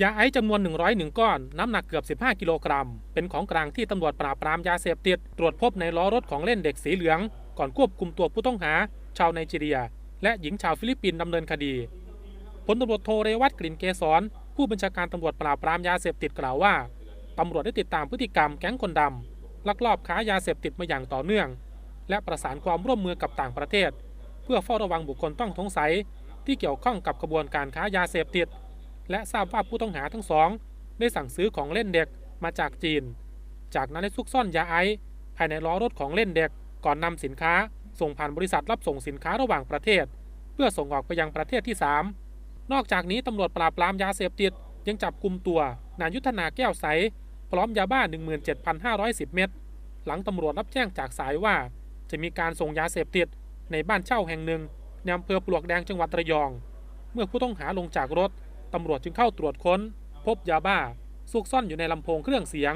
ยาไอซ์จำนวน 101 ก้อน น้ำหนักเกือบ 15 กิโลกรัม เป็นของกลางที่ตำรวจปราบปรามยาเสพติด ตรวจพบในล้อรถของเล่นเด็กสีเหลือง ก่อนควบคุมตัวผู้ต้องหา ชาวไนจีเรีย และหญิงชาวฟิลิปปินส์ดำเนินคดีพลตำรวจโทเรวัตกลิ่นเกษรผู้บัญชาการตำรวจปราบปรามยาเสพติดกล่าวว่าตำรวจได้ติดตามพฤติกรรมแก๊งคนดำลักลอบค้ายาเสพติดมาอย่างต่อเนื่อง และประสานความร่วมมือกับต่างประเทศ เพื่อเฝ้าระวังบุคคลต้องสงสัย ที่เกี่ยวข้องกับกระบวนการค้ายาเสพติด และทราบว่าผู้ต้องหาทั้งสอง ได้สั่งซื้อของเล่นเด็กมาจากจีน จากนั้นได้ซุกซ่อนยาไอซ์ภายในล้อรถของเล่นเด็ก ก่อนนำสินค้า ส่งผ่านบริษัทรับส่งสินค้าระหว่างประเทศ เพื่อส่งออกไปยังประเทศที่ 3 นอกจากนี้ตำรวจปราบปรามยาเสพติดยังจับกลุ่มตัว นายุทธนาแก้วใส พร้อมยาบ้า 17,510 เม็ดหลังตำรวจรับแจ้งจากสายว่า จะมีการส่งยาเสพติดในบ้านเช่าแห่งหนึ่งในอำเภอปลวกแดงจังหวัดระยอง เมื่อผู้ต้องหาลงจากรถ ตำรวจจึงเข้าตรวจค้น พบยาบ้าซุกซ่อนอยู่ในลำโพงเครื่องเสียง